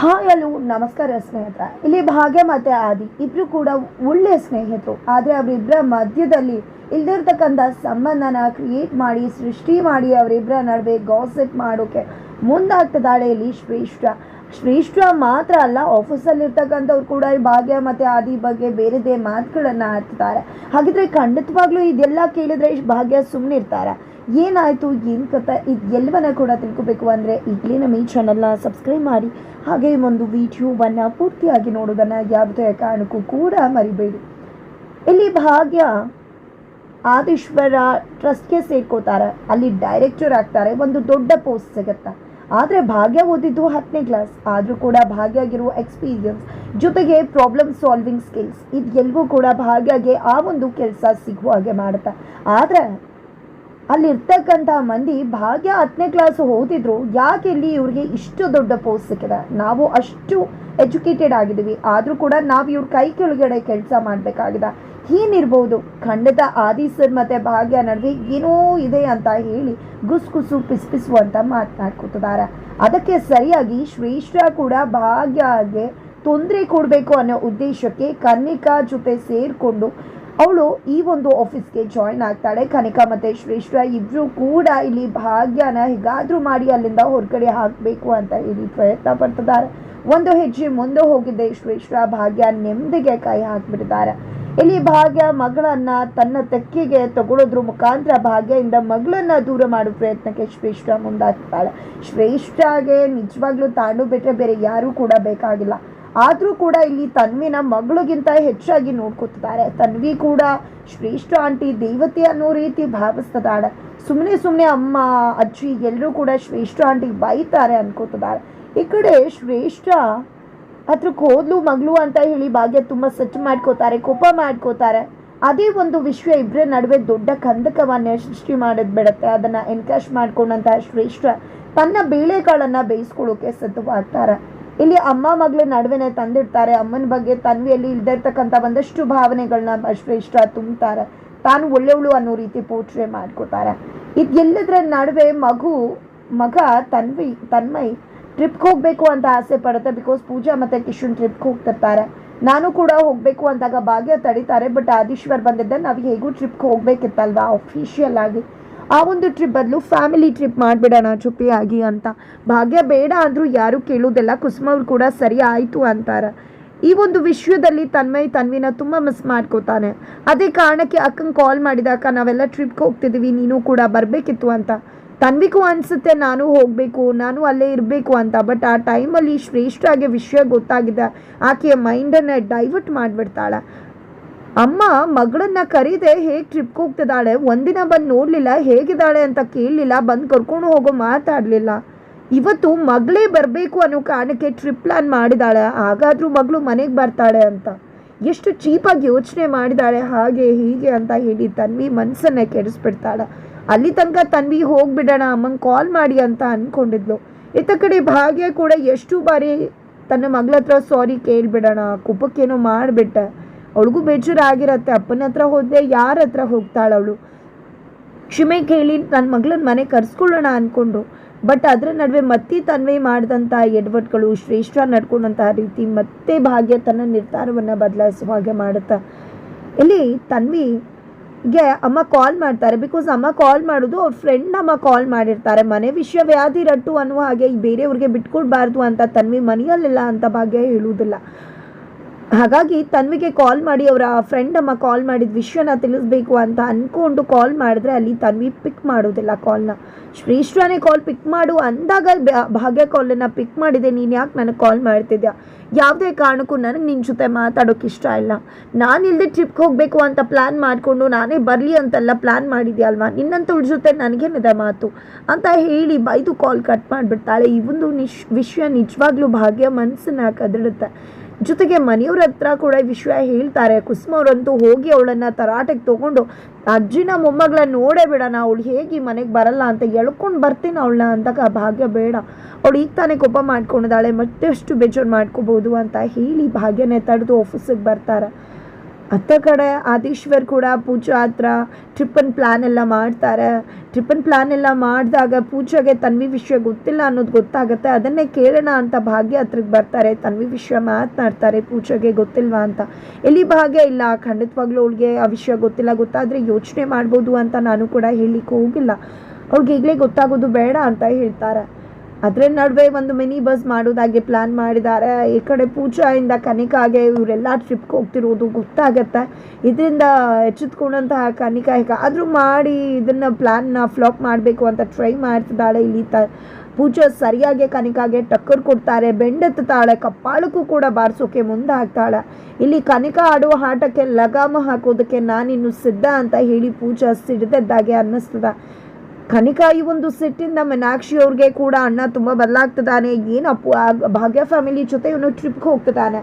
Hi hello ನಮಸ್ಕಾರ ಸ್ನೇಹಿತರ. ಇಲ್ಲಿ ಭಾಗ್ಯ ಮತ್ತೆ ಆದಿ ಇಬ್ಬರು ಕೂಡ ಒಳ್ಳೆಯ ಸ್ನೇಹಿತರು. ಆದರೆ ಅವರಿಬ್ಬರ ಮಧ್ಯದಲ್ಲಿ ಇಲ್ದಿರ್ತಕ್ಕಂಥ ಸಂಬಂಧನ ಕ್ರಿಯೇಟ್ ಮಾಡಿ, ಸೃಷ್ಟಿ ಮಾಡಿ ಅವರಿಬ್ಬರ ನಡುವೆ ಗಾಸಿಪ್ ಮಾಡೋಕೆ ಮುಂದಾಗ್ತದಾಳೆ ಇಲ್ಲಿ ಶ್ರೇಷ್ಠ. ಶ್ರೇಷ್ಠ ಮಾತ್ರ ಅಲ್ಲ ಆಫೀಸಲ್ಲಿ ಇರ್ತಕ್ಕಂಥವ್ರು ಕೂಡ ಭಾಗ್ಯ ಮತ್ತೆ ಆದಿ ಬಗ್ಗೆ ಬೇರೆದೇ ಮಾತುಗಳನ್ನು ಆಡ್ತಿದ್ದಾರೆ. ಹಾಗಿದ್ರೆ ಖಂಡಿತವಾಗ್ಲೂ ಇದೆಲ್ಲ ಕೇಳಿದ್ರೆ ಭಾಗ್ಯ ಸುಮ್ಮನೆ ಇರ್ತಾರೆ ಏನಾಯಿತು, ಏನು ಕಥೆ ಇದು ಎಲ್ಲವನ್ನ ಕೂಡ ತಿಳ್ಕೊಬೇಕು ಅಂದರೆ ಈಗಲೇ ನಮ್ಮ ಈ ಚಾನಲ್ನ ಸಬ್ಸ್ಕ್ರೈಬ್ ಮಾಡಿ, ಹಾಗೆ ಒಂದು ವಿಡಿಯೋವನ್ನು ಪೂರ್ತಿಯಾಗಿ ನೋಡೋದನ್ನು ಯಾವುದೇ ಕಾರಣಕ್ಕೂ ಕೂಡ ಮರಿಬೇಡಿ. ಇಲ್ಲಿ ಭಾಗ್ಯ ಆದೀಶ್ವರ ಟ್ರಸ್ಟ್ಗೆ ಸೇರ್ಕೋತಾರೆ. ಅಲ್ಲಿ ಡೈರೆಕ್ಟರ್ ಆಗ್ತಾರೆ, ಒಂದು ದೊಡ್ಡ ಪೋಸ್ಟ್ ಸಿಗುತ್ತೆ. ಆದರೆ ಭಾಗ್ಯ ಓದಿದ್ದು ಹತ್ತನೇ ಕ್ಲಾಸ್ ಆದರೂ ಕೂಡ ಭಾಗ್ಯ ಆಗಿರುವ ಎಕ್ಸ್ಪೀರಿಯನ್ಸ್ ಜೊತೆಗೆ ಪ್ರಾಬ್ಲಮ್ ಸಾಲ್ವಿಂಗ್ ಸ್ಕಿಲ್ಸ್ ಇದು ಎಲ್ಗೂ ಕೂಡ ಭಾಗ್ಯಗೆ ಆ ಒಂದು ಕೆಲಸ ಸಿಗುವ ಹಾಗೆ ಮಾಡುತ್ತೆ. ಆದರೆ ಅಲ್ಲಿರ್ತಕ್ಕಂಥ ಮಂದಿ ಭಾಗ್ಯ ಹತ್ತನೇ ಕ್ಲಾಸ್ ಓದಿದ್ರು ಯಾಕೆ ಇಲ್ಲಿ ಇವ್ರಿಗೆ ಇಷ್ಟು ದೊಡ್ಡ ಪೋಸ್ಟ್ ಸಿಕ್ಕಿದೆ? ನಾವು ಅಷ್ಟು ಎಜುಕೇಟೆಡ್ ಆಗಿದ್ದೀವಿ. ಆದರೂ ಕೂಡ ನಾವು ಇವ್ರ ಕೈ ಕೆಳಗಡೆ ಕೆಲಸ ಮಾಡಬೇಕಾಗಿದೆ. ಏನಿರ್ಬೋದು ಖಂಡಿತ ಆದಿ ಸರ್ ಮತ್ತು ಭಾಗ್ಯ ನಡುವೆ ಏನೋ ಇದೆ ಅಂತ ಹೇಳಿ ಗುಸ್ ಗುಸು ಪಿಸ್ ಪಿಸು ಅಂತ ಮಾತನಾಡ್ಕೊತಿದ್ದಾರೆ ಅದಕ್ಕೆ ಸರಿಯಾಗಿ ಶ್ರೇಷ್ಠ ಕೂಡ ಭಾಗ್ಯಗೆ ತೊಂದರೆ ಕೊಡಬೇಕು ಅನ್ನೋ ಉದ್ದೇಶಕ್ಕೆ ಕನ್ನಿಕಾ ಜೊತೆ ಸೇರಿಕೊಂಡು ಅವಳು ಈ ಒಂದು ಆಫೀಸ್ಗೆ ಜಾಯ್ನ್ ಆಗ್ತಾಳೆ. ಕನಿಕಾ ಮತ್ತು ಶ್ರೇಷ್ಠ ಇಬ್ಬರು ಕೂಡ ಇಲ್ಲಿ ಭಾಗ್ಯನ ಹೇಗಾದರೂ ಮಾಡಿ ಅಲ್ಲಿಂದ ಹೊರಗಡೆ ಹಾಕಬೇಕು ಅಂತ ಹೇಳಿ ಪ್ರಯತ್ನ ಪಡ್ತಿದ್ದಾರೆ. ಒಂದು ಹೆಜ್ಜೆ ಮುಂದೆ ಹೋಗಿದ್ದೆ ಶ್ರೇಷ್ಠ. ಭಾಗ್ಯ ನೆಮ್ಮದಿಗೆ ಕೈ ಹಾಕಿಬಿಟ್ಟಿದ್ದಾರೆ. ಇಲ್ಲಿ ಭಾಗ್ಯ ಮಗಳನ್ನ ತನ್ನ ತೆಕ್ಕಿಗೆ ತಗೊಳ್ಳೋದ್ರ ಮುಖಾಂತರ ಭಾಗ್ಯದಿಂದ ಮಗಳನ್ನ ದೂರ ಮಾಡೋ ಪ್ರಯತ್ನಕ್ಕೆ ಶ್ರೇಷ್ಠ ಮುಂದಾಗ್ತಾಳೆ. ಶ್ರೇಷ್ಠಗೆ ನಿಜವಾಗ್ಲೂ ತಾಂಡು ಬಿಟ್ರೆ ಬೇರೆ ಯಾರೂ ಕೂಡ ಬೇಕಾಗಿಲ್ಲ. ಆದರೂ ಕೂಡ ಇಲ್ಲಿ ತನ್ವಿನ ಮಗಳಿಗಿಂತ ಹೆಚ್ಚಾಗಿ ನೋಡ್ಕೊತಿದ್ದಾರೆ. ತನ್ವಿ ಕೂಡ ಶ್ರೇಷ್ಠ ಆಂಟಿ ದೇವತೆ ಅನ್ನೋ ರೀತಿ ಭಾವಿಸ್ತದಾಳೆ ಸುಮ್ಮನೆ ಸುಮ್ಮನೆ ಅಮ್ಮ, ಅಜ್ಜಿ ಎಲ್ಲರೂ ಕೂಡ ಶ್ರೇಷ್ಠ ಆಂಟಿ ಬೈತಾರೆ ಅನ್ಕೋತಿದ್ದಾರೆ. ಈ ಕಡೆ ಶ್ರೇಷ್ಠ ಅದ್ರ ಹೋದ್ಲು ಮಗಳು ಅಂತ ಹೇಳಿ ಭಾಗ್ಯ ತುಂಬ ಸೆಟ್ ಮಾಡ್ಕೋತಾರೆ, ಕೋಪ ಮಾಡ್ಕೋತಾರೆ. ಅದೇ ಒಂದು ವಿಷಯ ಇಬ್ಬರ ನಡುವೆ ದೊಡ್ಡ ಕಂದಕವನ್ನೇ ಸೃಷ್ಟಿ ಮಾಡೋದು ಬಿಡುತ್ತೆ. ಅದನ್ನು ಎನ್ಕ್ಯಾಶ್ ಮಾಡ್ಕೊಂಡಂತಹ ಶ್ರೇಷ್ಠ ತನ್ನ ಬೇಳೆಕಾಳನ್ನು ಬೇಯಿಸ್ಕೊಳ್ಳೋಕೆ ಸಿದ್ಧವಾಗ್ತಾರೆ. ಇಲ್ಲಿ ಅಮ್ಮ ಮಗಳ ನಡುವೆನೆ ತಂದಿಡ್ತಾರೆ. ಅಮ್ಮನ ಬಗ್ಗೆ ತನ್ವಿಯಲ್ಲಿ ಇಲ್ದಿರ್ತಕ್ಕಂಥ ಒಂದಷ್ಟು ಭಾವನೆಗಳನ್ನ ಶ್ರೇಷ್ಠ ತುಂಬ್ತಾರೆ. ತಾನು ಒಳ್ಳೆಯವಳು ಅನ್ನೋ ರೀತಿ ಪೋಟ್ರೆ ಮಾಡ್ಕೋತಾರೆ. ಇದೆಲ್ಲದರ ನಡುವೆ ಮಗು, ಮಗ ತನ್ವಿ, ತನ್ಮೈ ಟ್ರಿಪ್ಗೆ ಹೋಗಬೇಕು ಅಂತ ಆಸೆ ಪಡುತ್ತೆ ಬಿಕಾಸ್ ಪೂಜಾ ಮತ್ತು ಕಿಶನ್ ಟ್ರಿಪ್ಗೆ ಹೋಗ್ತಿರ್ತಾರೆ. ನಾನು ಕೂಡ ಹೋಗಬೇಕು ಅಂದಾಗ ಭಾಗ್ಯ ತಡಿತಾರೆ, ಬಟ್ ಆದೀಶ್ವರ್ ಬಂದಿದ್ದ, ನಾವು ಹೇಗೂ ಟ್ರಿಪ್ಗೆ ಹೋಗ್ಬೇಕಿತ್ತಲ್ವಾ? ಅಫಿಷಿಯಲ್ ಆಗಿ. ಆ ಒಂದು ಟ್ರಿಪ್ ಬದಲು ಫ್ಯಾಮಿಲಿ ಟ್ರಿಪ್ ಮಾಡಿಬಿಡೋಣ ಚುಪ್ಪಿಯಾಗಿ ಅಂತ. ಭಾಗ್ಯ ಬೇಡ ಅಂದರೂ ಯಾರೂ ಕೇಳೋದಿಲ್ಲ ಕುಸುಮ ಅವ್ರು ಕೂಡ ಸರಿ ಆಯಿತು ಅಂತಾರೆ. ಈ ಒಂದು ವಿಷಯದಲ್ಲಿ ತನ್ಮಯ್ ತನ್ವಿನ ತುಂಬ ಮಿಸ್ ಮಾಡ್ಕೋತಾನೆ. ಅದೇ ಕಾರಣಕ್ಕೆ ಅಕ್ಕಂಗೆ ಕಾಲ್ ಮಾಡಿದಾಗ ನಾವೆಲ್ಲ ಟ್ರಿಪ್ಗೆ ಹೋಗ್ತಿದ್ದೀವಿ ನೀನು ಕೂಡ ಬರಬೇಕಿತ್ತು ಅಂತ. ತನ್ವಿಗೂ ಅನಿಸುತ್ತೆ ನಾನು ಹೋಗಬೇಕು, ನಾನು ಅಲ್ಲೇ ಇರಬೇಕು ಅಂತ ಬಟ್ ಆ ಟೈಮಲ್ಲಿ ಶ್ರೇಷ್ಠ ಆಗಿ ವಿಷಯ ಗೊತ್ತಾಗಿದೆ. ಆಕೆಯ ಮೈಂಡನ್ನು ಡೈವರ್ಟ್ ಮಾಡಿಬಿಡ್ತಾಳೆ. ಅಮ್ಮ, ಮಗಳನ್ನ ಕರೀದೆ ಹೇಗೆ ಟ್ರಿಪ್ಗೆ ಹೋಗ್ತಿದ್ದಾಳೆ? ಒಂದಿನ ಬಂದು ನೋಡಲಿಲ್ಲ, ಹೇಗಿದ್ದಾಳೆ ಅಂತ ಕೇಳಲಿಲ್ಲ, ಬಂದು ಕರ್ಕೊಂಡು ಹೋಗೋ ಮಾತಾಡಲಿಲ್ಲ. ಇವತ್ತು ಮಗಳೇ ಬರಬೇಕು ಅನ್ನೋ ಕಾರಣಕ್ಕೆ ಟ್ರಿಪ್ ಪ್ಲಾನ್ ಮಾಡಿದಾಳೆ ಹಾಗಾದರೂ ಮಗಳು ಮನೆಗೆ ಬರ್ತಾಳೆ ಅಂತ. ಎಷ್ಟು ಚೀಪಾಗಿ ಯೋಚನೆ ಮಾಡಿದಾಳೆ ಹಾಗೆ, ಹೀಗೆ ಅಂತ ಹೇಳಿ ತನ್ವಿ ಮನಸ್ಸನ್ನೇ ಕೆಡಿಸ್ಬಿಡ್ತಾಳೆ. ಅಲ್ಲಿ ತನಕ ತನ್ವಿ ಹೋಗ್ಬಿಡೋಣ, ಅಮ್ಮಂಗೆ ಕಾಲ್ ಮಾಡಿ ಅಂತ ಅಂದ್ಕೊಂಡಿದ್ಲು ಇತ್ತ ಕಡೆ ಭಾಗ್ಯ ಕೂಡ ಎಷ್ಟು ಬಾರಿ ತನ್ನ ಮಗಳ ಹತ್ರ ಸಾರಿ ಕೇಳಿಬಿಡೋಣ, ಕುಪಕ್ಕೇನೋ ಮಾಡಿಬಿಟ್ಟೆ. ಅವಳಿಗೂ ಬೇಜಾರು ಆಗಿರತ್ತೆ ಅಪ್ಪನ ಹತ್ರ ಹೋದೆ ಯಾರ ಹತ್ರ ಹೋಗ್ತಾಳೆ ಅವಳು? ಕ್ಷಮೆ ಕೇಳಿ ನನ್ನ ಮಗಳನ್ನ ಮನೆ ಕರ್ಸ್ಕೊಳ್ಳೋಣ ಅಂದ್ಕೊಂಡು ಬಟ್ ಅದರ ನಡುವೆ ಮತ್ತೆ ತನ್ವೆ ಮಾಡಿದಂಥ ಎಡ್ವರ್ಡ್ಗಳು ಶ್ರೇಷ್ಠ ನಡ್ಕೊಂಡಂತಹ ರೀತಿ ಮತ್ತೆ ಭಾಗ್ಯ ತನ್ನ ನಿರ್ಧಾರವನ್ನು ಬದಲಾಯಿಸುವ ಹಾಗೆ ಮಾಡುತ್ತಾ. ಇಲ್ಲಿ ತನ್ವಿಗೆ ಅಮ್ಮ ಕಾಲ್ ಮಾಡ್ತಾರೆ. ಬಿಕಾಸ್ ಅಮ್ಮ ಕಾಲ್ ಮಾಡೋದು ಅವ್ರ ಫ್ರೆಂಡ್ ಅಮ್ಮ ಕಾಲ್ ಮಾಡಿರ್ತಾರೆ. ಮನೆ ವಿಷಯ ವ್ಯಾಧಿ ರಟ್ಟು ಅನ್ನುವ ಹಾಗೆ ಬೇರೆಯವ್ರಿಗೆ ಬಿಟ್ಕೊಡ್ಬಾರ್ದು ಅಂತ ತನ್ವಿ ಮನೆಯಲ್ಲಿಲ್ಲ ಅಂತ ಭಾಗ್ಯ ಹೇಳುವುದಿಲ್ಲ. ಹಾಗಾಗಿ ತನ್ವಿಗೆ ಕಾಲ್ ಮಾಡಿ, ಅವರ ಫ್ರೆಂಡ್ ಅಮ್ಮ ಕಾಲ್ ಮಾಡಿದ ವಿಷಯನ ತಿಳಿಸ್ಬೇಕು ಅಂತ ಅಂದ್ಕೊಂಡು ಕಾಲ್ ಮಾಡಿದ್ರೆ ಅಲ್ಲಿ ತನ್ವಿ ಪಿಕ್ ಮಾಡೋದಿಲ್ಲ ಕಾಲ್ನ ಶ್ರೀಶ್ವನೇ ಕಾಲ್ ಪಿಕ್ ಮಾಡು, ಅಂದಾಗ ಭಾಗ್ಯ ಕಾಲನ್ನು ಪಿಕ್ ಮಾಡಿದೆ, ನೀನು ಯಾಕೆ ನನಗೆ ಕಾಲ್ ಮಾಡ್ತಿದ್ಯಾ? ಯಾವುದೇ ಕಾರಣಕ್ಕೂ ನನಗೆ ನಿನ್ನ ಜೊತೆ ಮಾತಾಡೋಕೆ ಇಷ್ಟ ಇಲ್ಲ. ನಾನು ಇಲ್ಲದೆ ಟ್ರಿಪ್ಗೆ ಹೋಗಬೇಕು ಅಂತ ಪ್ಲ್ಯಾನ್ ಮಾಡಿಕೊಂಡು ನಾನೇ ಬರಲಿ ಅಂತೆಲ್ಲ ಪ್ಲ್ಯಾನ್ ಮಾಡಿದ್ಯಾ ಅಲ್ವಾ ನಿನ್ನಂಥವ್ಳ ಜೊತೆ ನನಗೇನಿದೆ ಮಾತು? ಅಂತ ಹೇಳಿ ಬೈದು ಕಾಲ್ ಕಟ್ ಮಾಡಿಬಿಡ್ತಾಳೆ. ಇವೊಂದು ನಿಶ್ ವಿಷಯ ನಿಜವಾಗ್ಲೂ ಭಾಗ್ಯ ಮನಸ್ಸನ್ನ ಕದಡುತ್ತೆ. ಜೊತೆಗೆ ಮನೆಯವ್ರ ಹತ್ರ ಕೂಡ ವಿಷಯ ಹೇಳ್ತಾರೆ. ಕುಸುಮವ್ರಂತೂ ಹೋಗಿ ಅವಳನ್ನು ತರಾಟೆಗೆ ತೊಗೊಂಡು, ಅಜ್ಜಿನ ಮೊಮ್ಮಗಳನ್ನ ನೋಡೇ ಬಿಡೋಣ ಅವಳು ಹೇಗೆ ಮನೆಗೆ ಬರಲ್ಲ ಅಂತ ಎಳ್ಕೊಂಡು ಬರ್ತೀನಿ ಅವಳನ್ನ ಅಂದಾಗ ಭಾಗ್ಯ ಬೇಡ. ಅವಳು ಈಗ ತಾನೇ ಕೋಪ ಮಾಡ್ಕೊಂಡಿದ್ದಾಳೆ, ಮತ್ತಷ್ಟು ಬೇಜಾರು ಮಾಡ್ಕೋಬೋದು ಅಂತ ಹೇಳಿ ಭಾಗ್ಯನೇ ತಡೆದು ಆಫೀಸಿಗೆ ಬರ್ತಾರೆ. ಅತ್ತ ಕಡೆ ಆದೀಶ್ವರ್ ಕೂಡ ಪೂಜಾ ಹತ್ರ ಟ್ರಿಪ್ಪನ್ ಪ್ಲ್ಯಾನ್ ಎಲ್ಲ ಮಾಡ್ತಾರೆ. ಟ್ರಿಪ್ಪನ್ ಪ್ಲ್ಯಾನ್ ಎಲ್ಲ ಮಾಡಿದಾಗ ಪೂಜಾಗೆ ತನ್ವಿ ವಿಷಯ ಗೊತ್ತಿಲ್ಲ ಅನ್ನೋದು ಗೊತ್ತಾಗುತ್ತೆ. ಅದನ್ನೇ ಕೇಳೋಣ ಅಂತ ಭಾಗ್ಯ ಹತ್ರಕ್ಕೆ ಬರ್ತಾರೆ. ತನ್ವಿ ವಿಷಯ ಮಾತನಾಡ್ತಾರೆ ಪೂಜಾಗೆ ಗೊತ್ತಿಲ್ವಾ ಅಂತ. ಎಲ್ಲಿ ಭಾಗ್ಯ? ಇಲ್ಲ, ಖಂಡಿತವಾಗ್ಲೂ ಅವಳಿಗೆ ಆ ವಿಷಯ ಗೊತ್ತಿಲ್ಲ. ಗೊತ್ತಾದರೆ ಯೋಚನೆ ಮಾಡ್ಬೋದು ಅಂತ ನಾನು ಕೂಡ ಹೇಳಲಿಕ್ಕೆ ಹೋಗಿಲ್ಲ. ಅವ್ಳಿಗೆ ಈಗಲೇ ಗೊತ್ತಾಗೋದು ಬೇಡ ಅಂತ ಹೇಳ್ತಾರೆ. ಅದರ ನಡುವೆ ಒಂದು ಮಿನಿ ಬಸ್ ಮಾಡೋದಾಗಿ ಪ್ಲ್ಯಾನ್ ಮಾಡಿದ್ದಾರೆ. ಈ ಕಡೆ ಪೂಜಾಯಿಂದ ಕನಿಕಾಗೆ ಇವರೆಲ್ಲ ಟ್ರಿಪ್ಗೆ ಹೋಗ್ತಿರೋದು ಗೊತ್ತಾಗತ್ತೆ. ಇದರಿಂದ ಎಚ್ಚೆತ್ಕೊಂಡಂತಹ ಕನಿಕಾ ಹೇಗಾದರೂ ಮಾಡಿ ಇದನ್ನು ಪ್ಲ್ಯಾನ್ನ ಫ್ಲಾಪ್ ಮಾಡಬೇಕು ಅಂತ ಟ್ರೈ ಮಾಡ್ತಿದ್ದಾಳೆ ಇಲ್ಲಿ ತ ಪೂಜಾ ಸರಿಯಾಗಿ ಕನಿಕಾಗೆ ಟಕ್ಕರ್ ಕೊಡ್ತಾರೆ. ಬೆಂಡೆತ್ತಾಳೆ ಕಪ್ಪಾಳಕ್ಕೂ ಕೂಡ ಬಾರಿಸೋಕೆ ಮುಂದೆ ಹಾಕ್ತಾಳೆ ಇಲ್ಲಿ ಕನಿಕಾ ಆಡುವ ಆಟಕ್ಕೆ ಲಗಾಮ ಹಾಕೋದಕ್ಕೆ ನಾನಿನ್ನು ಸಿದ್ಧ ಅಂತ ಹೇಳಿ ಪೂಜಾ ಸಿಡಿದದ್ದಾಗೆ ಅನ್ನಿಸ್ತದ. ಕನಿಕಾ ಈ ಒಂದು ಸಿಟ್ಟಿಂದ ಮೀನಾಕ್ಷಿ ಅವ್ರಿಗೆ ಕೂಡ ಅಣ್ಣ ತುಂಬ ಬದಲಾಗ್ತಿದ್ದಾನೆ. ಏನಪ್ಪು ಆ ಭಾಗ್ಯ ಫ್ಯಾಮಿಲಿ ಜೊತೆ ಇವನು ಟ್ರಿಪ್ಗೆ ಹೋಗ್ತಿದ್ದಾನೆ.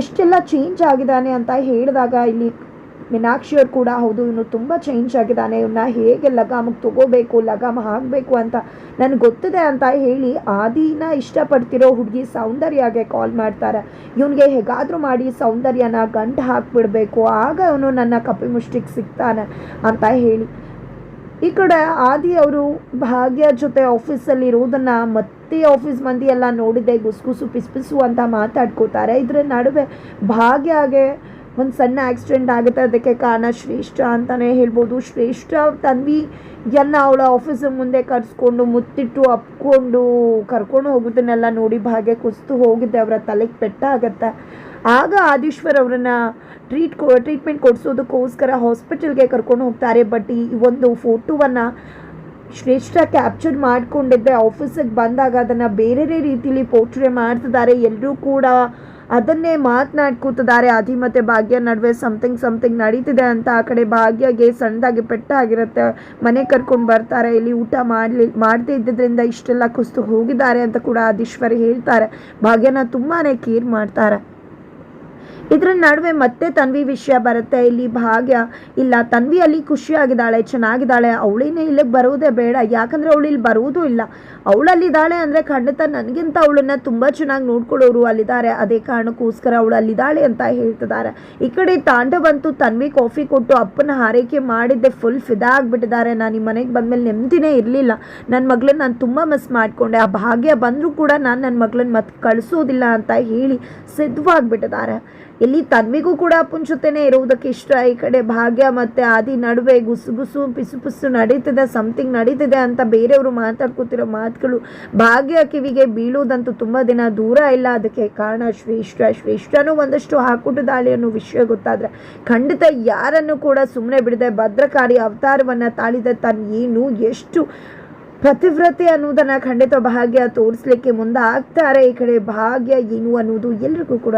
ಎಷ್ಟೆಲ್ಲ ಚೇಂಜ್ ಆಗಿದ್ದಾನೆ ಅಂತ ಹೇಳಿದಾಗ ಇಲ್ಲಿ ಮೀನಾಕ್ಷಿ ಅವ್ರು ಕೂಡ, ಹೌದು, ಇವನು ತುಂಬ ಚೇಂಜ್ ಆಗಿದ್ದಾನೆ. ಇವನ್ನ ಹೇಗೆ ಲಗಾಮಕ್ಕೆ ತಗೋಬೇಕು, ಲಗಾಮ ಹಾಕಬೇಕು ಅಂತ ನನಗೆ ಗೊತ್ತಿದೆ ಅಂತ ಹೇಳಿ ಆದಿನ ಇಷ್ಟಪಡ್ತಿರೋ ಹುಡುಗಿ ಸೌಂದರ್ಯಗೆ ಕಾಲ್ ಮಾಡ್ತಾರೆ. ಇವನಿಗೆ ಹೇಗಾದರೂ ಮಾಡಿ ಸೌಂದರ್ಯನ ಗಂಟು ಹಾಕಿಬಿಡ್ಬೇಕು. ಆಗ ಅವನು ನನ್ನ ಕಪಿಮುಷ್ಟಿಗೆ ಸಿಗ್ತಾನೆ ಅಂತ ಹೇಳಿ. ಈ ಕಡೆ ಆದಿ ಅವರು ಭಾಗ್ಯ ಜೊತೆ ಆಫೀಸಲ್ಲಿ ಇರೋದನ್ನ ಮತ್ತೆ ಆಫೀಸ್ ಮಂದಿ ಎಲ್ಲ ನೋಡಿದೆ, ಗುಸ್ಗುಸು ಪಿಸ್ಪಿಸು ಅಂತ ಮಾತಾಡ್ಕೋತಾರೆ. ಇದರ ನಡುವೆ ಭಾಗ್ಯಗೆ ಒಂದು ಸಣ್ಣ ಆಕ್ಸಿಡೆಂಟ್ ಆಗುತ್ತೆ. ಅದಕ್ಕೆ ಕಾರಣ ಶ್ರೇಷ್ಠ ಅಂತಲೇ ಹೇಳ್ಬೋದು. ಶ್ರೇಷ್ಠ ತನ್ವಿ ಎಲ್ಲ ಅವಳ ಆಫೀಸ್ ಮುಂದೆ ಕರೆಸ್ಕೊಂಡು ಮುತ್ತಿಟ್ಟು ಅಪ್ಕೊಂಡು ಕರ್ಕೊಂಡು ಹೋಗೋದನ್ನೆಲ್ಲ ನೋಡಿ ಭಾಗ್ಯ ಕುಸ್ತು ಹೋಗಿದ್ದೆ ಅವರ ತಲೆಗೆ ಪೆಟ್ಟಾಗತ್ತೆ ಆಗ ಆದೀಶ್ವರ್ ಅವರನ್ನ ಟ್ರೀಟ್ ಕೊ ಟ್ರೀಟ್ಮೆಂಟ್ ಕೊಡಿಸೋದಕ್ಕೋಸ್ಕರ ಹಾಸ್ಪಿಟಲ್ಗೆ ಕರ್ಕೊಂಡು ಹೋಗ್ತಾರೆ. ಬಟ್ ಈ ಒಂದು ಫೋಟೋವನ್ನು ಶ್ರೇಷ್ಠ ಕ್ಯಾಪ್ಚರ್ ಮಾಡಿಕೊಂಡಿದ್ದೆ. ಆಫೀಸಿಗೆ ಬಂದಾಗ ಅದನ್ನು ಬೇರೆ ರೀತಿಯಲ್ಲಿ ಪೋರ್ಟ್ರೇ ಮಾಡ್ತಿದ್ದಾರೆ. ಎಲ್ಲರೂ ಕೂಡ ಅದನ್ನೇ ಮಾತನಾಡ್ಕೋತಿದ್ದಾರೆ. ಆದಿ ಮತ್ತು ಭಾಗ್ಯ ನಡುವೆ ಸಮಥಿಂಗ್ ಸಮಥಿಂಗ್ ನಡೀತಿದೆ ಅಂತ ಆ ಕಡೆ ಭಾಗ್ಯಗೆ ಸಣ್ಣದಾಗಿ ಪೆಟ್ಟಾಗಿರುತ್ತೆ. ಮನೆ ಕರ್ಕೊಂಡು ಬರ್ತಾರೆ. ಇಲ್ಲಿ ಊಟ ಮಾಡಲಿ, ಮಾಡದೇ ಇದ್ದಿದ್ದರಿಂದ ಇಷ್ಟೆಲ್ಲ ಕುಸ್ತು ಹೋಗಿದ್ದಾರೆ ಅಂತ ಕೂಡ ಆದೀಶ್ವರಿ ಹೇಳ್ತಾರೆ. ಭಾಗ್ಯನ ತುಂಬಾ ಕೇರ್ ಮಾಡ್ತಾರೆ. ಇದ್ರ ನಡುವೆ ಮತ್ತೆ ತನ್ವಿ ವಿಷಯ ಬರುತ್ತೆ. ಇಲ್ಲಿ ಭಾಗ್ಯ, ಇಲ್ಲ ತನ್ವಿ ಅಲ್ಲಿ ಖುಷಿಯಾಗಿದ್ದಾಳೆ, ಚೆನ್ನಾಗಿದ್ದಾಳೆ, ಅವಳಿನೇ ಇಲ್ಲಿಗೆ ಬರುವುದೇ ಬೇಡ. ಯಾಕಂದರೆ ಅವಳು ಇಲ್ಲಿ ಬರುವುದೂ ಇಲ್ಲ. ಅವಳಲ್ಲಿದ್ದಾಳೆ ಅಂದರೆ ಖಂಡಿತ ನನಗಿಂತ ಅವಳನ್ನ ತುಂಬ ಚೆನ್ನಾಗಿ ನೋಡ್ಕೊಳ್ಳೋರು ಅಲ್ಲಿದ್ದಾರೆ. ಅದೇ ಕಾರಣಕ್ಕೋಸ್ಕರ ಅವಳು ಅಲ್ಲಿದ್ದಾಳೆ ಅಂತ ಹೇಳ್ತಿದ್ದಾರೆ. ಈ ಕಡೆ ತಾಂಡವಂತೂ ತನ್ವಿ ಕಾಫಿ ಕೊಟ್ಟು ಅಪ್ಪನ ಹಾರೈಕೆ ಮಾಡಿದ್ದೆ. ಫುಲ್ ಫಿದಾ ಆಗಿಬಿಟ್ಟಿದ್ದಾರೆ. ನಾನು ಈ ಮನೆಗೆ ಬಂದಮೇಲೆ ನೆಮ್ಮದಿನೇ ಇರಲಿಲ್ಲ. ನನ್ನ ಮಗಳನ್ನ ನಾನು ತುಂಬ ಮಿಸ್ ಮಾಡಿಕೊಂಡೆ. ಆ ಭಾಗ್ಯ ಬಂದರೂ ಕೂಡ ನಾನು ನನ್ನ ಮಗಳನ್ನ ಮತ್ತೆ ಕಳಿಸೋದಿಲ್ಲ ಅಂತ ಹೇಳಿ ಸಿದ್ಧವಾಗಿಬಿಟ್ಟಿದ್ದಾರೆ ಇಲ್ಲಿ ತನ್ವಿಗೂ ಕೂಡ ಪುಂಚುತ್ತೇನೆ ಇರುವುದಕ್ಕೆ ಇಷ್ಟ ಈ ಕಡೆ ಭಾಗ್ಯ ಮತ್ತು ಆದಿ ನಡುವೆ ಗುಸು ಗುಸು, ಪಿಸು ಪಿಸು ನಡೀತಿದೆ ಸಮಥಿಂಗ್ ನಡೀತಿದೆ ಅಂತ ಬೇರೆಯವರು ಮಾತಾಡ್ಕೊತಿರೋ ಮಾತುಗಳು ಭಾಗ್ಯ ಕಿವಿಗೆ ಬೀಳುವುದಂತೂ ತುಂಬ ದಿನ ದೂರ ಇಲ್ಲ ಅದಕ್ಕೆ ಕಾರಣ ಶ್ರೇಷ್ಠ, ಶ್ರೇಷ್ಠನೂ ಒಂದಷ್ಟು ಹಾಕುಟ್ಟಿದ್ದಾಳೆ ಅನ್ನೋ ವಿಷಯ ಗೊತ್ತಾದರೆ ಖಂಡಿತ ಯಾರನ್ನು ಕೂಡ ಸುಮ್ಮನೆ ಬಿಡದೆ ಭದ್ರಕಾರಿ ಅವತಾರವನ್ನು ತಾಳಿದ ತನ್ನ ಏನು, ಎಷ್ಟು ಪ್ರತಿವ್ರತೆ ಅನ್ನೋದನ್ನು ಖಂಡಿತ ಭಾಗ್ಯ ತೋರಿಸ್ಲಿಕ್ಕೆ ಮುಂದೆ ಆಗ್ತಾರೆ ಈ ಕಡೆ ಭಾಗ್ಯ ಏನು ಅನ್ನೋದು ಎಲ್ರಿಗೂ ಕೂಡ.